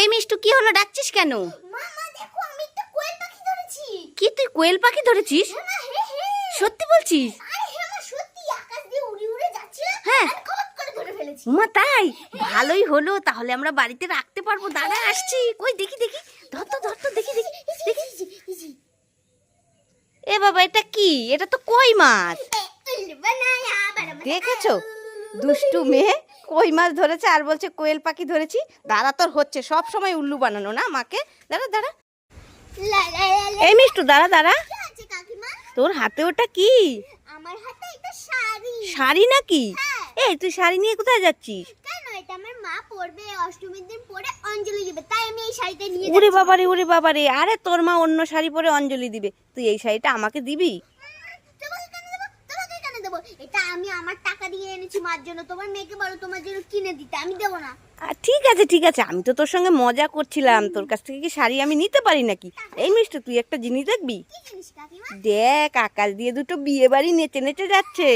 এই মিষ্টু কি হলো? ডাকছিস কেন? কি তুই কোয়েল পাখি ধরেছিস? হ্যাঁ মা হে হে সত্যি বলছিস? হ্যাঁ হ্যাঁ। উমা তাই? ভালোই হলো তাহলে আমরা বাড়িতে রাখতে পারব। দাঁড়া আসছি। কই দেখি দেখি। ধর তো ধর তো দেখি দেখি দেখি। এ বাবা এটা কি? এটা তো কই মাছ? দেখেছ? দুষ্টু মেয়ে কই মাছ ধরেছে আর বলছে কোয়েল পাখি ধরেছি। দাঁড়া তোর হচ্ছে। সব সময় উল্লু বানানো না মাকে? দাঁড়া দাঁড়া। এই মিষ্টু দাঁড়া দাঁড়া। কি আছে কাকিমা? তোর হাতে ওটা কি? আমার হাতে একটা শাড়ি। শাড়ি নাকি? হ্যাঁ। এই তুই শাড়ি নিয়ে কোথায় যাচ্ছিস? কেন? এটা আমার মা পরবে অষ্টমীর দিন পরে অঞ্জলি দিবে। তাই আমি এই শাড়িটা নিয়ে ওরে বাবারে ওরে বাবারে। আরে তোর মা অন্য শাড়ি পরে অঞ্জলি দিবে। তুই এই শাড়িটা আমাকে দিবি? আমি আমার টাকা দিয়ে এনেছি মার জন্য। তোমার মেয়েকে বলো তোমার জন্য কিনে দিতে আমি দেবো না। ঠিক আছে ঠিক আছে। আমি তো তোর সঙ্গে মজা করছিলাম। তোর কাছ থেকে কি শাড়ি আমি নিতে পারি নাকি? এই মিষ্টি তুই একটা জিনিস দেখবি? দেখ আকাশ দিয়ে দুটো বিয়ে বাড়ি নেচে নেচে যাচ্ছে।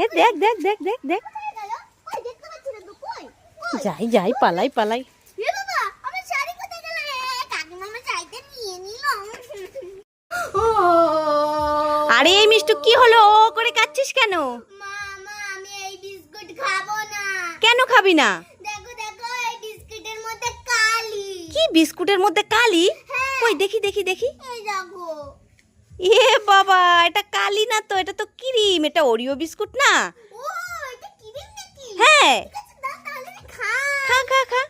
দেখ দেখ দেখ দেখ দেখ। যাই যাই পালাই পালাই এ বাবা আমার শাড়ি কোথায় গেল এ, কাকিমা আমার শাড়িটা নিয়ে নিল আরে এই মিষ্টু কি হলো? ও করে কাচ্ছিস কেন? মা মা আমি এই বিস্কুট খাব না। কেন খাবি না? দেখো দেখো এই বিস্কুটের মধ্যে কালি। কি বিস্কুটের মধ্যে কালি? হ্যাঁ। কই দেখি দেখি দেখি। এই দেখো। এ বাবা এটা কালি না তো এটা তো ক্রিম এটা ওরিও বিস্কুট না? ও এটা কিরিম নাকি? হ্যাঁ। খা। খা খা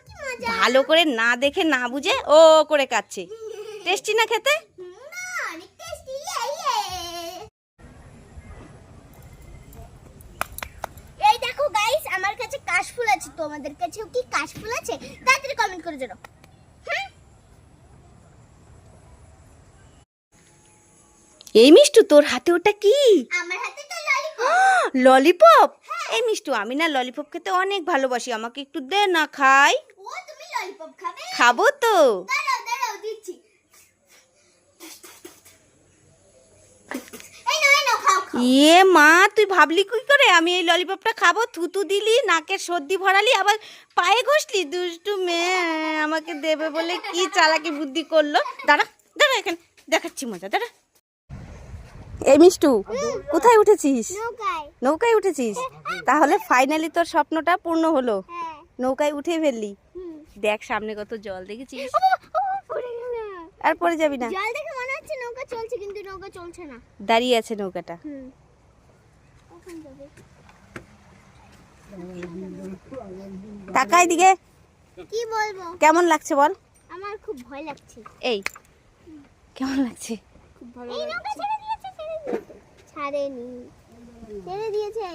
ভালো করে না দেখে না বুঝে ও করে কাচ্ছে। টেস্টি না খেতে হুম, না অনেক টেস্টি এই দেখো গাইস আমার কাছে তোমাদের কাছেও কি কাশফুল আছে? তাড়াতাড়ি কমেন্ট করে জানাও। এই মিষ্টু তোর হাতে ওটা কি? আমার হাতে তো ললিপপ ললিপপ এই মিষ্টু আমি না ললিপপ খেতে অনেক ভালোবাসি। আমাকে একটু দে না খাই। ও তুমি ললিপপ খাবে? খাব তো ইয়ে মা তুই ভাবলি কি করে? আমি এই ললিপপটা খাব থুতু দিলি নাকে সর্দি ভরালি আবার পায়ে ঘষলি। দুষ্টু মেয়ে আমাকে দেবে বলে কি চালাকি বুদ্ধি করল? দাঁড়া দাঁড়া এখানে দেখাচ্ছি মজা দাঁড়া। এই মিষ্টু কোথায় উঠেছিস? নৌকায়। উঠেছিস? তাহলে ফাইনালি তোর স্বপ্নটা পূর্ণ হলো। হ্যাঁ। নৌকায় উঠে ফেললি। দেখ সামনে কত জল দেখেছিস? পড়ে। আর পরে যাবি না। চলছে কিন্তু নৌকা চলছে না। দাঁড়িয়ে আছে নৌকাটা। হুম। তাকাই দিকে। কি বলব? কেমন লাগছে বল? আমার খুব ভয় লাগছে। এই কেমন লাগছে? খুব ভালো এই নৌকা ছেড়ে দিয়েছে ছেড়ে দিয়েছে। ছাড়েনি। ছেড়ে দিয়েছে।